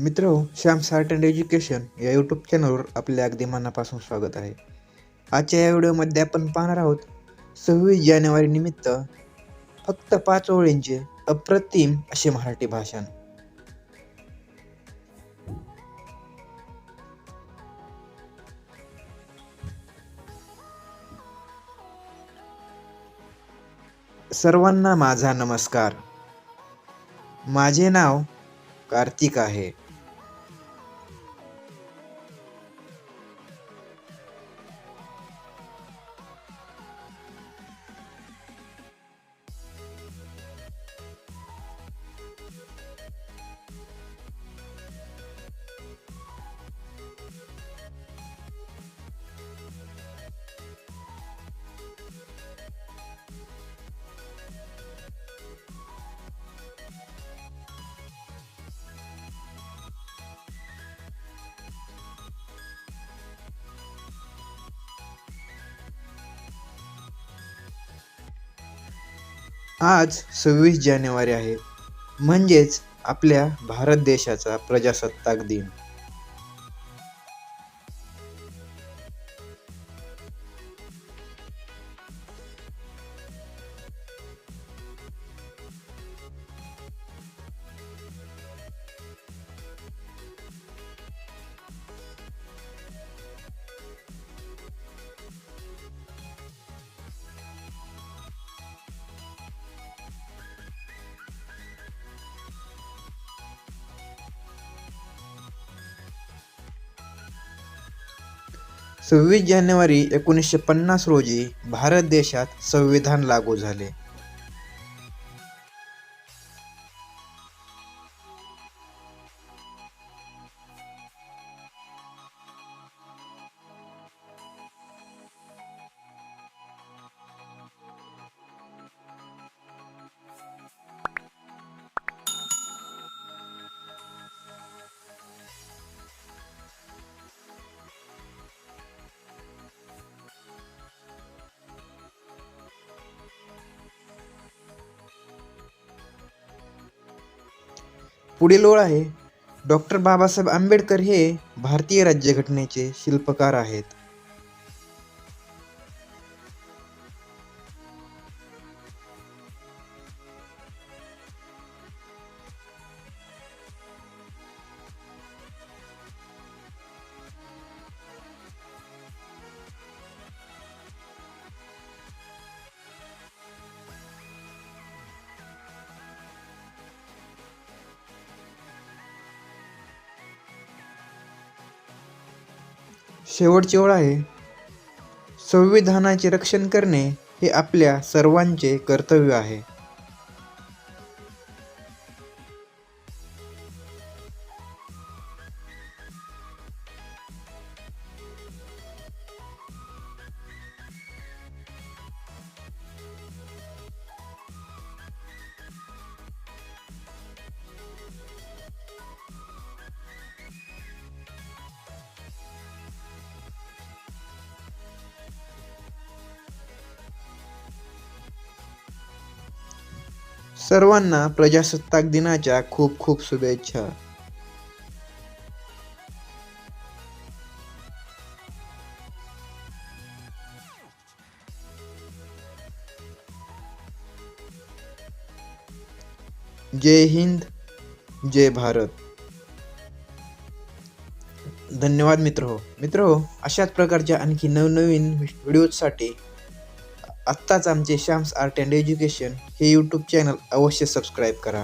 मित्र Shyam art and education या YouTube चॅनलवर आपल्या अगदी मनापासून स्वागत आहे. आजच्या या व्हिडिओमध्ये आपण पाहणार आहोत सव्वीस जानेवारी निमित्त फक्त पाच ओळींचे अप्रतिम असे मराठी भाषण. सर्वांना माझा नमस्कार. माझे नाव कार्तिक आहे. आज सव्वीस जानेवारी आहे. म्हणजेच आपल्या भारत देशाचा प्रजासत्ताक दिन. सव्वीस जानेवारी एकोणीसशे पन्नास रोजी भारत देशात संविधान लागू झाले. पुढील ओळ आहे. डॉक्टर बाबासाहेब आंबेडकर हे भारतीय राज्यघटनेचे शिल्पकार आहेत. शेवटची ओळ आहे. संविधानाचे रक्षण करणे हे आपल्या सर्वांचे कर्तव्य आहे. सर्वांना प्रजासत्ताक दिनाच्या खूप खूप शुभेच्छा. जय हिंद जय भारत. धन्यवाद मित्र हो. मित्र हो अशाच प्रकारच्या आणखी नवनवीन व्हिडिओजसाठी आत्ताच आमचे श्याम्स आर्ट अँड एज्युकेशन हे यूट्यूब चॅनल अवश्य सबस्क्राईब करा.